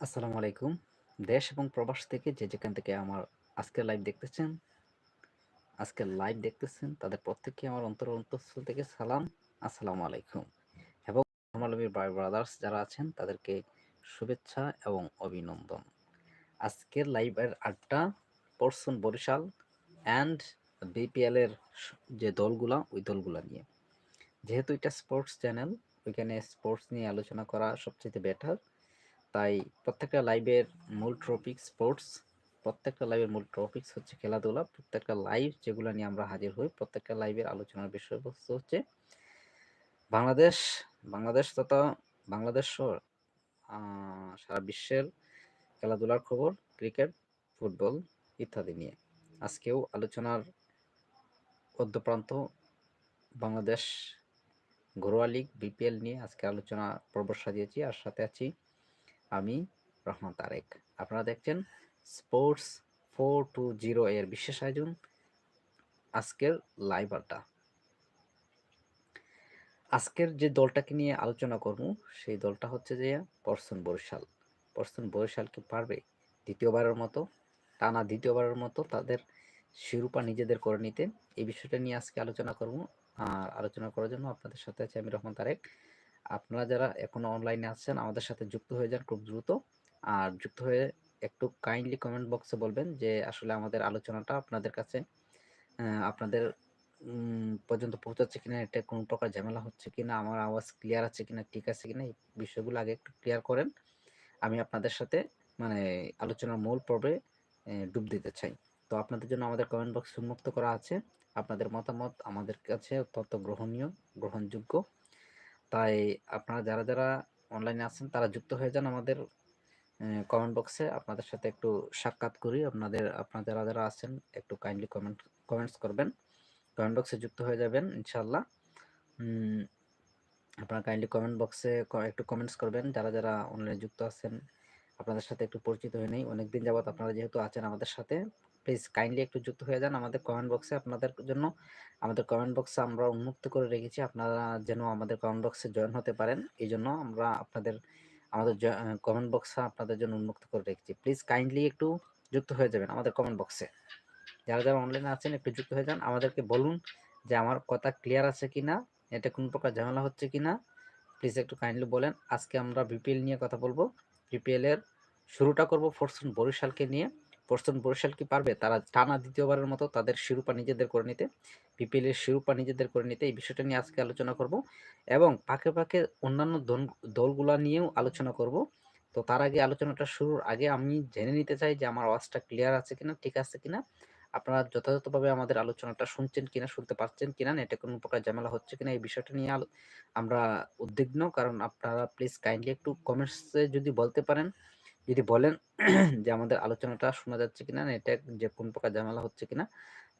আসসালামু আলাইকুম। দেশ এবং প্রবাস থেকে যে যেখান থেকে আমার আজকের লাইভ দেখতেছেন, আজকের লাইভ দেখতেছেন, তাদের প্রত্যেককে আমার অন্তর অন্তঃস্থল থেকে সালাম। আসসালামু আলাইকুম। এবং ধর্মাবলম্বী ভাই ব্রাদার্স যারা আছেন, তাদেরকে শুভেচ্ছা এবং অভিনন্দন। আজকের লাইভের আড্ডা পরশুন বরিশাল অ্যান্ড বিপিএল এর যে দলগুলা, ওই দলগুলা নিয়ে। যেহেতু এটা স্পোর্টস চ্যানেল ওইখানে স্পোর্টস নিয়ে আলোচনা করা সবচেয়ে বেটার। তাই প্রত্যেকটা লাইভের মূল টপিক স্পোর্টস প্রত্যেকটা লাইভের মূল টপিকস হচ্ছে খেলাধুলা, প্রত্যেকটা লাইভ যেগুলো নিয়ে আমরা হাজির হই, প্রত্যেকটা লাইভের আলোচনার বিষয়বস্তু হচ্ছে বাংলাদেশ বাংলাদেশ তথা বাংলাদেশ সারা বিশ্বের খেলাধুলার খবর ক্রিকেট ফুটবল ইত্যাদি নিয়ে। আজকেও আলোচনার মধ্যপ্রান্ত বাংলাদেশ ঘরোয়া লীগ বিপিএল নিয়ে আজকে আলোচনা পর্ব সাজিয়েছি, আর সাথে আছি আমি রহমান তারেক। আপনারা দেখছেন স্পোর্টস ফোর টু জিরো এর বিশেষ আয়োজন আজকের লাইভ আড্ডা। আজকের যে দলটাকে নিয়ে আলোচনা করব, সেই দলটা হচ্ছে যে পরশন বরিশাল। পরশন বরিশাল কি পারবে? দ্বিতীয়বারের মতো, টানা দ্বিতীয়বারের মতো তাদের শিরোপা নিজেদের করে নিতে। এই বিষয়টা নিয়ে আজকে আলোচনা করব। আর আলোচনা করার জন্য আপনাদের সাথে আছে আমি রহমান তারেক। আপনারা যারা এখনও অনলাইনে আছেন, আমাদের সাথে যুক্ত হয়ে যান খুব দ্রুত। আর যুক্ত হয়ে একটু কাইন্ডলি কমেন্ট বক্সে বলবেন যে, আসলে আমাদের আলোচনাটা আপনাদের কাছে আপনাদের পর্যন্ত পৌঁছাচ্ছে কিনা, এটা কোনো প্রকার ঝামেলা হচ্ছে কিনা, আমার আওয়াজ ক্লিয়ার আছে কিনা, ঠিক আছে কিনা, এই বিষয়গুলো আগে একটু ক্লিয়ার করেন। আমি আপনাদের সাথে মানে আলোচনার মূল পর্বে ডুব দিতে চাই। তো আপনাদের জন্য আমাদের কমেন্ট বক্স উন্মুক্ত করা আছে। আপনাদের মতামত আমাদের কাছে অত্যন্ত গ্রহণীয়, গ্রহণযোগ্য। তাই আপনারা যারা যারা অনলাইনে আছেন, তারা যুক্ত হয়ে যান আমাদের কমেন্ট বক্সে আপনাদের সাথে একটু সাক্ষাৎ করি। আপনাদের, আপনারা যারা যারা আছেন, একটু কাইন্ডলি কমেন্ট কমেন্টস করবেন। কমেন্ট বক্সে যুক্ত হয়ে যাবেন ইনশাল্লাহ আপনারা কাইন্ডলি কমেন্ট বক্সে একটু কমেন্টস করবেন। যারা যারা অনলাইনে যুক্ত আছেন, আপনাদের সাথে একটু পরিচিত হয়ে নেই। অনেকদিন যাবত আপনারা যেহেতু আছেন আমাদের সাথে প্লিজ কাইন্ডলি একটু যুক্ত হয়ে যান আমাদের কমেন্ট বক্সে আপনাদের জন্য আমাদের কমেন্ট বক্সে আমরা উন্মুক্ত করে রেখেছি। আপনারা যেন আমাদের কমেন্ট বক্সে জয়েন হতে পারেন। এই জন্য আমরা আপনাদের, আমাদের কমেন্ট বক্সে আপনাদের জন্য উন্মুক্ত করে রেখেছি। প্লিজ কাইন্ডলি একটু যুক্ত হয়ে যাবেন আমাদের কমেন্ট বক্সে যারা যারা অনলাইনে আছেন, একটু যুক্ত হয়ে যান। আমাদেরকে বলুন যে আমার কথা ক্লিয়ার আছে কি না এটা কোনো প্রকার ঝামেলা হচ্ছে কি না প্লিজ একটু কাইন্ডলি বলেন। আজকে আমরা বিপিএল নিয়ে কথা বলব। বিপিএল এর শুরুটা করব ফোরসন বরিশালকে নিয়ে। ফোরসন বরিশাল কি পারবে? তারা টানা দ্বিতীয়বারের মতো তাদের শিরোপা নিজেদের করে নিতে, বিপিএল এর শিরোপা নিজেদের করে নিতে এই বিষয়টা নিয়ে আজকে আলোচনা করব এবং পাকে পাকে অন্যান্য দলগুলা নিয়েও আলোচনা করব। তো তার আগে আলোচনাটা শুরুর আগে আমি জেনে নিতে চাই যে আমার আওয়াজটা ক্লিয়ার আছে কিনা, ঠিক আছে কিনা? আপনারা যথাযথভাবে আমাদের আলোচনাটা শুনছেন কিনা, শুনতে পাচ্ছেন কিনা নেটে কোনো প্রকার ঝামেলা হচ্ছে কিনা এই বিষয়টা নিয়ে আমরা উদ্বিগ্ন। কারণ আপনারা প্লিজ কাইন্ডলি একটু কমেন্টসে যদি বলতে পারেন যদি বলেন যে আমাদের আলোচনাটা শোনা যাচ্ছে কিনা নেটে যে কোন প্রকার ঝামেলা হচ্ছে কিনা,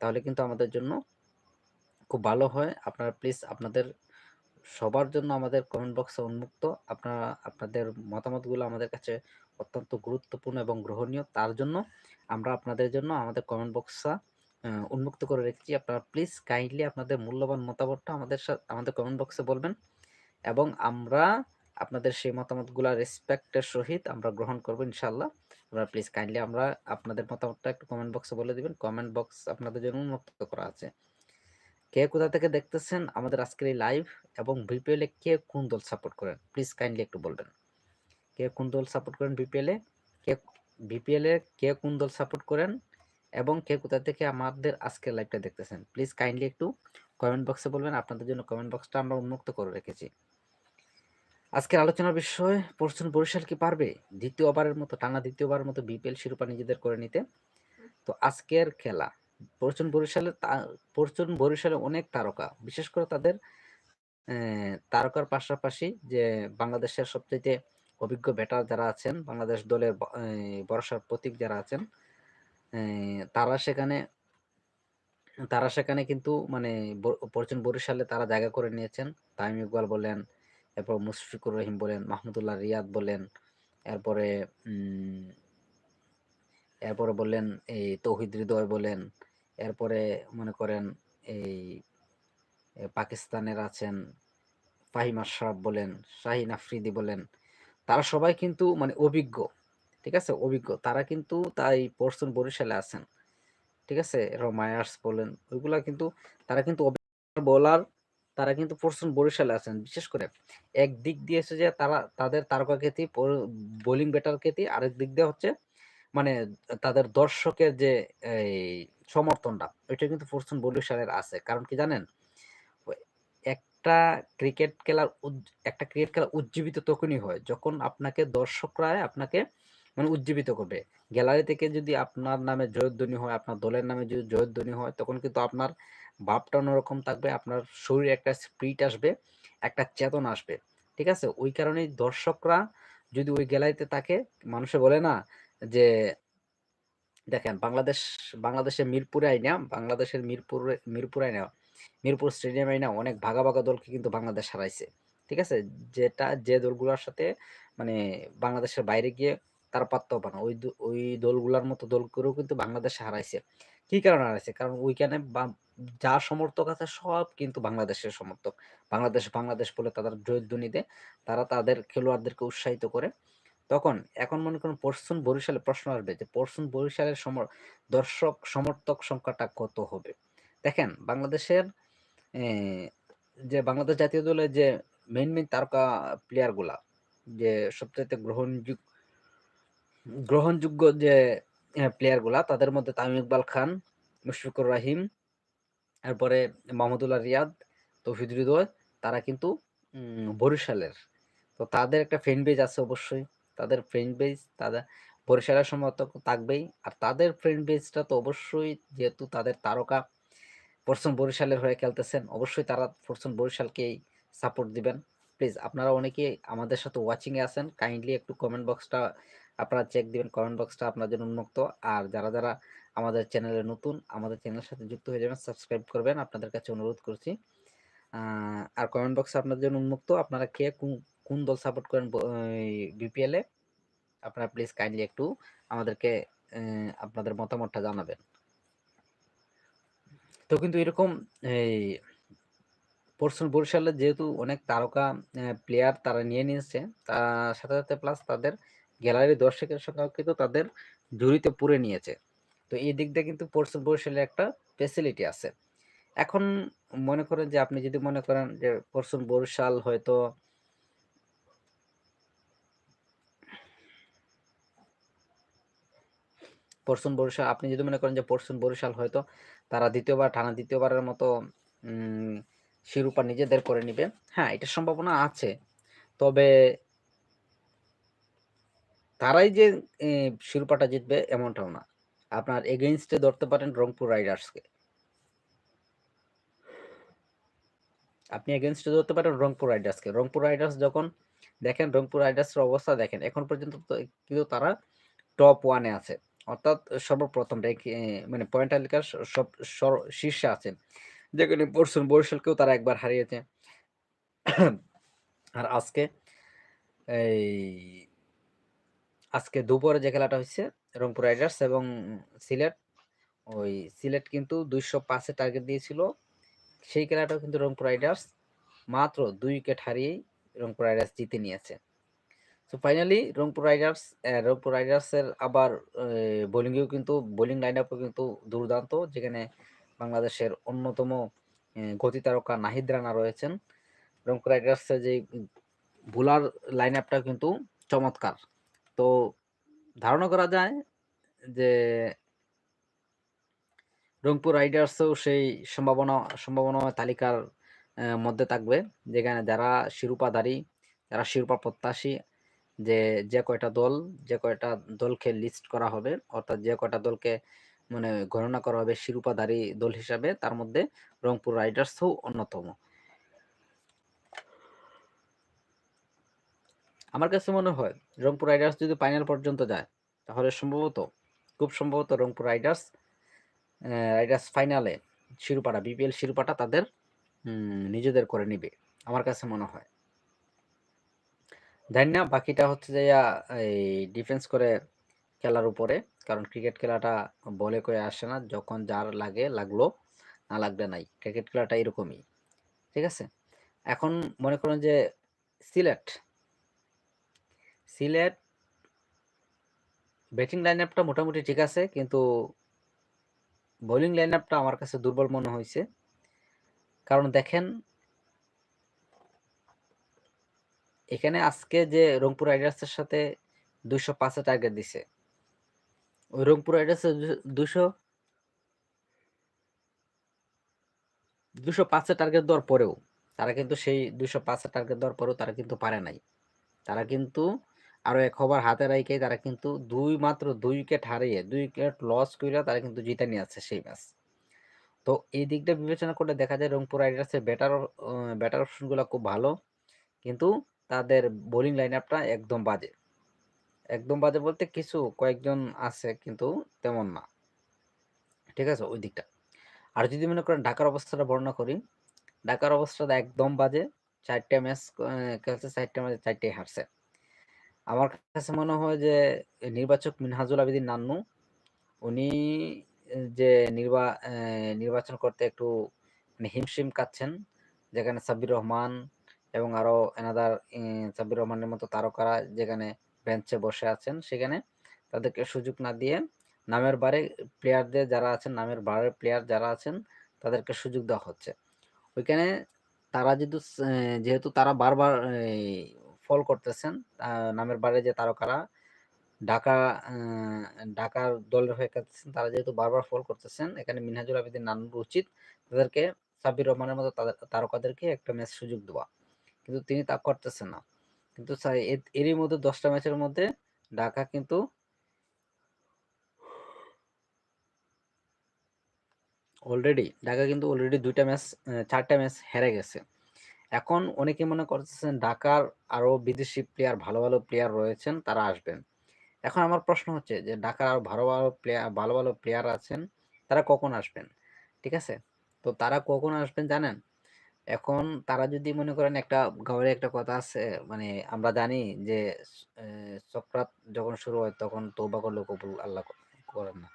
তাহলে কিন্তু আমাদের জন্য খুব ভালো হয়। আপনারা প্লিজ আপনাদের সবার জন্য আমাদের কমেন্ট বক্সে উন্মুক্ত। আপনারা, আপনাদের মতামতগুলো আমাদের কাছে অত্যন্ত গুরুত্বপূর্ণ এবং গ্রহণীয়। তার জন্য আমরা আপনাদের জন্য আমাদের কমেন্ট বক্সটা উন্মুক্ত করে রেখেছি। আপনারা প্লিজ কাইন্ডলি আপনাদের মূল্যবান মতামতটা আমাদের সাথে আমাদের কমেন্ট বক্সে বলবেন। এবং আমরা আপনাদের সেই মতামতগুলো রেসপেক্টের সহিত আমরা গ্রহণ করব ইনশাল্লাহ আপনারা প্লিজ কাইন্ডলি আমরা আপনাদের মতামতটা একটু কমেন্ট বক্সে বলে দিবেন। কমেন্ট বক্স আপনাদের জন্য উন্মুক্ত করা আছে। কে কোথা থেকে দেখতেছেন আমাদের আজকের এই লাইভ এবং বিপিএল কে কোন দল সাপোর্ট করেন? প্লিজ কাইন্ডলি একটু বলবেন। কে কোন দল সাপোর্ট করেন বিপিএল কে বিপিএল কে কোন দল সাপোর্ট করেন? এবং কে কোথা থেকে আমাদের আজকের লাইভটা দেখতেছেন? প্লিজ কাইন্ডলি একটু কমেন্ট বক্সে বলবেন। আপনাদের জন্য কমেন্ট বক্সটা আমরা উন্মুক্ত করে রেখেছি। আজকের আলোচনার বিষয় পরশুন বরিশাল কি পারবে? দ্বিতীয়বারের মতো, টানা দ্বিতীয়বারের মতো বিপিএল শিরোপা নিজেদের করে নিতে। তো আজকের খেলা, পরচুন বরিশালে পরচুন বরিশালে অনেক তারকা, বিশেষ করে তাদের তারকার পাশাপাশি যে বাংলাদেশের সবচেয়ে অভিজ্ঞ ব্যাটার যারা আছেন, বাংলাদেশ দলের ভরসার প্রতীক যারা আছেন তারা সেখানে তারা সেখানে কিন্তু মানে পরচুন বরিশালে তারা জায়গা করে নিয়েছেন। তাইম ইকবাল বলেন এরপর মুশফিকুর রহিম বলেন, মাহমুদুল্লাহ রিয়াদ বলেন, এরপরে এরপরে বললেন, এই তৌহিদ হৃদয় বলেন, এরপরে মনে করেন, এই পাকিস্তানের আছেন ফাহিম আশরাফ বলেন, শাহিন আফ্রিদি বলেন, তারা সবাই কিন্তু মানে অভিজ্ঞ, ঠিক আছে? অভিজ্ঞ। তারা কিন্তু তাই পরশুন বরিশালে আছেন, ঠিক আছে? রমায়ার্স বলেন, ওইগুলা কিন্তু, তারা কিন্তু বোলার তারা কিন্তু পরশুন বরিশালে আছেন। বিশেষ করে এক দিক দিয়ে হচ্ছে যে তারা, তাদের তারকা খ্যাতি বোলিং ব্যাটার খ্যাতি, আরেক দিক দিয়ে হচ্ছে মানে তাদের দর্শকের যে এই সমর্থনটা, ওইটা কিন্তু ফরচুন বরিশালের আছে। কারণ কি জানেন? একটা ক্রিকেট খেলার একটা ক্রিকেট খেলা উজ্জীবিত তখনই হয় যখন আপনাকে দর্শকরা আপনাকে মানে উজ্জীবিত করবে। গ্যালারি থেকে যদি আপনার নামে জয়ধ্বনি হয়, আপনার দলের নামে যদি জয়ধ্বনি হয়, তখন কিন্তু আপনার ভাবটা অন্যরকম থাকবে, আপনার শরীরে একটা স্পিরিট আসবে, একটা চেতন আসবে, ঠিক আছে? ওই কারণেই দর্শকরা যদি ওই গ্যালারিতে থাকে, মানুষে বলে না যে, দেখেন বাংলাদেশ বাংলাদেশের মিরপুরে আইনা, বাংলাদেশের মিরপুরে, মিরপুর আইনা, মিরপুর স্টেডিয়াম আইনা অনেক ভাগা ভাগা দলকে কিন্তু বাংলাদেশ হারাইছে, ঠিক আছে? যেটা, যে দলগুলোর সাথে মানে বাংলাদেশের বাইরে গিয়ে তার পাত্তাও পানা ওই ওই দলগুলোর মতো দলগুলো কিন্তু বাংলাদেশে হারাইছে। কি কারণে হারাইছে? কারণ ওইখানে যার সমর্থক আছে সব কিন্তু বাংলাদেশের সমর্থক। বাংলাদেশ বাংলাদেশ বলে তাদের জয়ধ্বনিতে তারা তাদের খেলোয়াড়দেরকে উৎসাহিত করে। তখন এখন মনে করুন পরশুন বরিশালে প্রশ্ন আসবে যে পরশুন বরিশালের সমর, দর্শক সমর্থক সংখ্যাটা কত হবে? দেখেন বাংলাদেশের যে বাংলাদেশ জাতীয় দলের যে মেন মেন তারকা প্লেয়ারগুলা যে সবচেয়ে গ্রহণযোগ্য গ্রহণযোগ্য যে প্লেয়ারগুলা তাদের মধ্যে তামিম ইকবাল খান, মুশফিকুর রাহিম তারপরে মাহমুদুল্লাহ রিয়াদ তৌফিদ হৃদয় তারা কিন্তু বরিশালের। তো তাদের একটা ফ্রেন্ড বেজ আছে অবশ্যই। তাদের ফ্রেন্ড বেজ তাদের, বরিশালের সমর্থক থাকবেই। আর তাদের ফ্রেন্ড বেজটা তো অবশ্যই, যেহেতু তাদের তারকা পরশন বরিশালের হয়ে খেলতেছেন, অবশ্যই তারা পরশন বরিশালকেই সাপোর্ট দিবেন। প্লিজ আপনারা অনেকেই আমাদের সাথে ওয়াচিংয়ে আছেন কাইন্ডলি একটু কমেন্ট বক্সটা আপনারা চেক দিবেন কমেন্ট বক্সটা আপনার জন্য উন্মুক্ত। আর যারা যারা আমাদের চ্যানেলে নতুন, আমাদের চ্যানেলের সাথে যুক্ত হয়ে যাবেন সাবস্ক্রাইব করবেন। আপনাদের কাছে অনুরোধ করছি আর কমেন্ট বক্স আপনাদের জন্য উন্মুক্ত। আপনারা কে কোন দল সাপোর্ট করেন বিপিএলে আপনারা প্লিজ কাইন্ডলি একটু আমাদেরকে আপনাদের মতামতটা জানাবেন। তো কিন্তু এরকম, এই পরশুন বরিশালে যেহেতু অনেক তারকা প্লেয়ার তারা নিয়ে নিয়েছে, তার সাথে সাথে প্লাস তাদের গ্যালারি দর্শকের সংখ্যাও কিন্তু তাদের জুড়িতে পুরে নিয়েছে। তো এই দিক দিয়ে কিন্তু পরশুন বরিশালে একটা ফেসিলিটি আছে। এখন মনে করেন যে আপনি যদি মনে করেন যে পরশুন বরিশাল হয়তো পরশুন বরিশাল, আপনি যদি মনে করেন যে পরশুন বরিশাল হয়তো তারা দ্বিতীয়বার, টানা দ্বিতীয়বারের মতো শিরোপা নিজেদের করে নিবে। হ্যাঁ এটা সম্ভাবনা আছে। তবে তারাই যে শিরোপাটা জিতবে এমনটাও না। আপনার এগেইনস্টে ধরতে পারেন রংপুর রাইডার্সকে আপনি এগেনস্টে ধরতে পারেন রংপুর রাইডার্সকে রংপুর রাইডার্স যখন দেখেন, রংপুর রাইডার্সের অবস্থা দেখেন, এখন পর্যন্ত কিন্তু তারা টপ ওয়ানে আছে। অর্থাৎ সর্বপ্রথম মানে পয়েন্ট তালিকার সব শীর্ষে আছেন। যেখানে পরশুন বরিশালকেও তারা একবার হারিয়েছে। আর আজকে এই আজকে দুপুরে যে খেলাটা হয়েছে রংপুর রাইডার্স এবং সিলেট, ওই সিলেট কিন্তু দুইশো পাঁচে টার্গেট দিয়েছিল। সেই খেলাটাও কিন্তু রংপুর রাইডার্স মাত্র দুই উইকেট হারিয়েই রংপুর রাইডার্স জিতে নিয়েছে। তো ফাইনালি রংপুর রাইডার্স রংপুর রাইডার্সের আবার বোলিংয়েও কিন্তু বোলিং লাইন আপও কিন্তু দুর্দান্ত, যেখানে বাংলাদেশের অন্যতম গতি তারকা নাহিদ রানা রয়েছেন। রংপুর রাইডার্সের যে বোলার লাইন আপটা কিন্তু চমৎকার। তো ধারণা করা যায় যে রংপুর রাইডার্সও সেই সম্ভাবনা সম্ভাবনা তালিকার মধ্যে থাকবে। যেখানে যারা শিরোপাধারী, যারা শিরোপা প্রত্যাশী, যে যে কয়টা দল, যে কয়টা দলকে লিস্ট করা হবে, অর্থাৎ যে কয়টা দলকে মানে গণনা করা হবে শিরোপাধারী দল হিসাবে, তার মধ্যে রংপুর রাইডার্সও অন্যতম। আমার কাছে মনে হয় রংপুর রাইডার্স যদি ফাইনাল পর্যন্ত যায়, তাহলে সম্ভবত, খুব সম্ভবত রংপুর রাইডার্স রাইডার্স ফাইনালে শিরোপাটা বিপিএল শিরোপাটা তাদের নিজেদের করে নিবে, আমার কাছে মনে হয়। জানি না, বাকিটা হচ্ছে যে এই ডিফেন্স করে খেলার উপরে, কারণ ক্রিকেট খেলাটা বলে করে আসে না, যখন যার লাগে লাগল, না লাগলে নাই ক্রিকেট খেলাটা এরকমই, ঠিক আছে? এখন মনে করুন যে, সিলেট সিলেট ব্যাটিং লাইনআপটা মোটামুটি ঠিক আছে, কিন্তু বোলিং লাইন আপটা আমার কাছে দুর্বল মনে হয়েছে কারণ দেখেন, এখানে আজকে যে রংপুর রাইডার্সের সাথে ২০৫ এ টার্গেট দিছে। ওই রংপুর রাইডার্সের দুশো ২০০ ২০৫ এ টার্গেট দেওয়ার পরেও তারা কিন্তু সেই ২০৫ এ টার্গেট দেওয়ার পরেও তারা কিন্তু পারে নাই। তারা কিন্তু আরও এক ওভার হাতে রাইখাই তারা কিন্তু দুই মাত্র দুই উইকেট হারিয়ে দুই উইকেট লস কইরা তারা কিন্তু জিতে নিয়ে আসছে সেই ম্যাচ। তো এই দিকটা বিবেচনা করলে দেখা যায় রংপুর রাইডার্সের ব্যাটার ব্যাটার অপশনগুলা খুব ভালো। কিন্তু তাদের বোলিং লাইন আপটা একদম বাজে। একদম বাজে বলতে কিছু কয়েকজন আছে কিন্তু তেমন না। ঠিক আছে? ওই দিকটা। আর যদি মনে করেন ঢাকার অবস্থাটা বর্ণনা করি, ঢাকার অবস্থাটা একদম বাজে। চারটে ম্যাচ খেলছে ৪ টা ম্যাচে ৪ টাই হারছে। আমার কাছে মনে হয় যে নির্বাচক মিনহাজুল আবেদীন নান্নু উনি যে নির্বা নির্বাচন করতে একটু মানে হিমশিম খাচ্ছেন। যেখানে সাব্বির রহমান এবং আরও এনাদার সাব্বির রহমানের মতো তারকারা যেখানে বেঞ্চে বসে আছেন, সেখানে তাদেরকে সুযোগ না দিয়ে নামের বারে প্লেয়ারদের যারা আছেন, নামের বারের প্লেয়ার যারা আছেন, তাদেরকে সুযোগ দেওয়া হচ্ছে। ওইখানে তারা যেহেতু যেহেতু তারা বারবার ফল করতেছেন, নামের বারে যে তারকারা ঢাকা ঢাকার দলের হয়ে খেলতেছেন, তারা যেহেতু বারবার ফল করতেছেন, এখানে মিনহাজুল আবেদীন নান্নুর উচিত তাদেরকে সাব্বির রহমানের মতো তাদের তারকাদেরকে একটা ম্যাচ সুযোগ দেওয়া। কিন্তু তিনি তা করতেছেন না। কিন্তু এরই মধ্যে দশটা ম্যাচের মধ্যে ঢাকা কিন্তু অলরেডি ঢাকা কিন্তু অলরেডি দুইটা ম্যাচ চারটা ম্যাচ হেরে গেছে। এখন অনেকে মনে করতেছেন ঢাকার আরও বিদেশি প্লেয়ার ভালো, ভালো প্লেয়ার রয়েছেন, তারা আসবেন। এখন আমার প্রশ্ন হচ্ছে যে ঢাকার আরও ভালো, ভালো প্লেয়ার ভালো, ভালো প্লেয়ার আছেন, তারা কখন আসবেন? ঠিক আছে? তো তারা কখন আসবেন জানেন? এখন তারা যদি মনে করেন একটা গাঁওয়ালি একটা কথা আছে মানে আমরা জানি যে চক্রাত যখন শুরু হয় তখন তৌবা করলেও কবুল আল্লাহ করেন না।